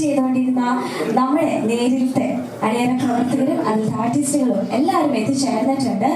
ചെയ്തുകൊണ്ടിരുന്ന നമ്മളെ നേരിലത്തെ അണിയറ പ്രവർത്തകരും അതിൽ ആർട്ടിസ്റ്റുകളും എല്ലാവരും എത്തിച്ചേർന്നിട്ടുണ്ട്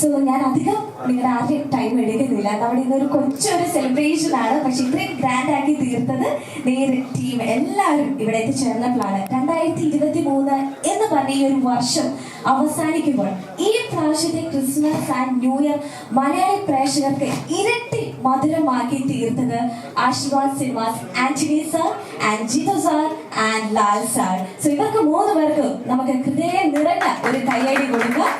സോ ഞാൻ അധികം നിങ്ങളുടെ ആദ്യം ടൈം എടുക്കുന്നില്ല. നമ്മുടെ ഇന്നൊരു കൊച്ചൊരു സെലിബ്രേഷൻ ആണ്. പക്ഷെ ഇത്രയും ഗ്രാൻഡ് ആക്കി തീർത്തത് നേര് ടീം എല്ലാവരും ഇവിടെ എത്തിച്ചേർന്നപ്പോഴാണ് രണ്ടായിരത്തി ഇരുപത്തി മൂന്ന് എന്ന് പറഞ്ഞ ഈ ഒരു വർഷം അവസാനിക്കുമ്പോൾ ഈ പ്രാവശ്യത്തെ Christmas and new year Malayali പ്രേക്ഷകർക്ക് ഇരട്ടി മധുരമാക്കി തീർത്തത് Aashirvad cinemas Antony sir and Jithu sir and Lal sir so ഇവർക്ക് മൂന്ന് പേർക്ക് നമുക്ക് ഹൃദയം നിറഞ്ഞ ഒരു കയ്യടി കൊടുക്കാം.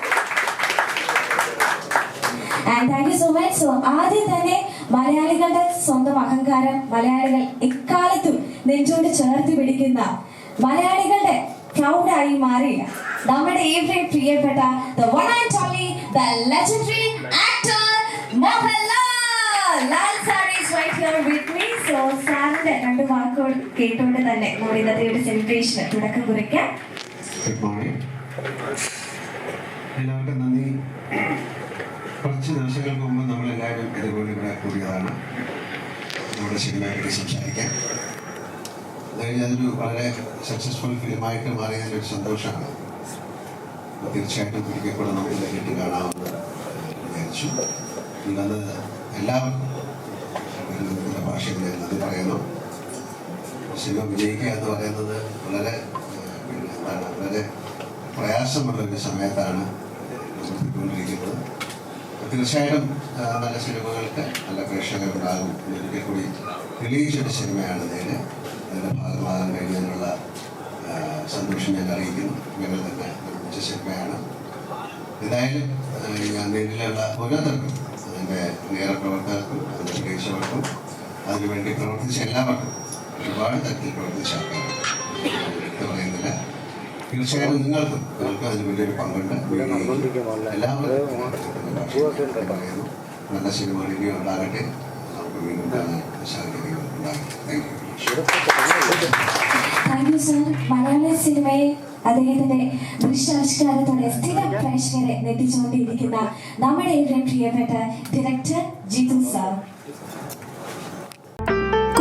And thank you so much so ആദ്യം തന്നെ മലയാളികളുടെ സ്വന്തം അഹങ്കാരം മലയാളികൾ എക്കാലത്തും നെഞ്ചോട് ചേർത്ത് പിടിക്കുന്ന മലയാളികളുടെ പ്രൗഡായി മാറിയ നമ്മുടെ ഏവരെയും പ്രിയപ്പെട്ട the one and only the legendary actor Mohanlal. So സാറിന്റെ രണ്ട് വാക്കുകൾ കേട്ടുകൊണ്ട് തന്നെ നമ്മുടെ ഒരു സെലിബ്രേഷന് തുടക്കം കുറിക്കാം. നന്ദി. കുറച്ച് ദിവസങ്ങൾക്ക് മുമ്പ് നമ്മളെല്ലാവരും ഇതുപോലെ ഇവിടെ കൂടിയതാണ്. നമ്മുടെ സിനിമയെപ്പറ്റി സംസാരിക്കാൻ അതൊരു വളരെ സക്സസ്ഫുൾ ഫിലിമായിട്ട് മാറിയതിന്റെ ഒരു സന്തോഷമാണ്. അപ്പോൾ തീർച്ചയായിട്ടും ഒരിക്കൽ കൂടെ നമുക്ക് നേരിട്ട് കാണാമെന്ന് വിചാരിച്ചു. ഈ എല്ലാവർക്കും ഭാഷയിൽ നന്ദി പറയുന്നു. സിനിമ വിജയിക്കുക എന്ന് പറയുന്നത് വളരെ പിന്നെ എന്താണ് വളരെ പ്രയാസമുള്ളൊരു സമയത്താണ് നമ്മൾ പോയിക്കൊണ്ടിരിക്കുന്നത് തീർച്ചയായിട്ടും നല്ല സിനിമകൾക്ക് നല്ല പ്രേക്ഷകരുണ്ടാകും. ഒരിക്കൽ കൂടി തെളിയിച്ചൊരു സിനിമയാണ് നേരെ അതിന്റെ ഭാഗമാകാൻ കഴിഞ്ഞതിനുള്ള സന്തോഷം ഞാൻ അറിയിക്കുന്നു. ഞങ്ങൾ തന്നെ നിർമ്മിച്ച സിനിമയാണ്. എന്തായാലും ഞാൻ നേരിലുള്ള ഓരോരുത്തർക്കും അതിന്റെ നേരപ്രവർത്തകർക്കും അതിന്റെ അതിനുവേണ്ടി പ്രവർത്തിച്ച എല്ലാവർക്കും ഒരുപാട് തരത്തിൽ പ്രവർത്തിച്ച പറയുന്നില്ല. തീർച്ചയായും നിങ്ങൾക്കും നിങ്ങൾക്ക് അതിന് വലിയൊരു പങ്കുണ്ട്. എല്ലാവർക്കും പറയുന്നു നല്ല സിനിമ റിവ്യൂ ഉണ്ടാകട്ടെ. നമുക്ക് വീണ്ടും കാണാൻ താങ്ക് യു സർ. മലയാള സിനിമയെ അദ്ദേഹത്തിന്റെ ദൃശ്യാവിഷ്കാരത്തോടെ സ്ഥിരം പ്രേക്ഷകരെ നെട്ടിച്ചുകൊണ്ടിരിക്കുന്ന നമ്മുടെ ഏറ്റവും പ്രിയപ്പെട്ട ഡയറക്ടർ ജിതു സാർ.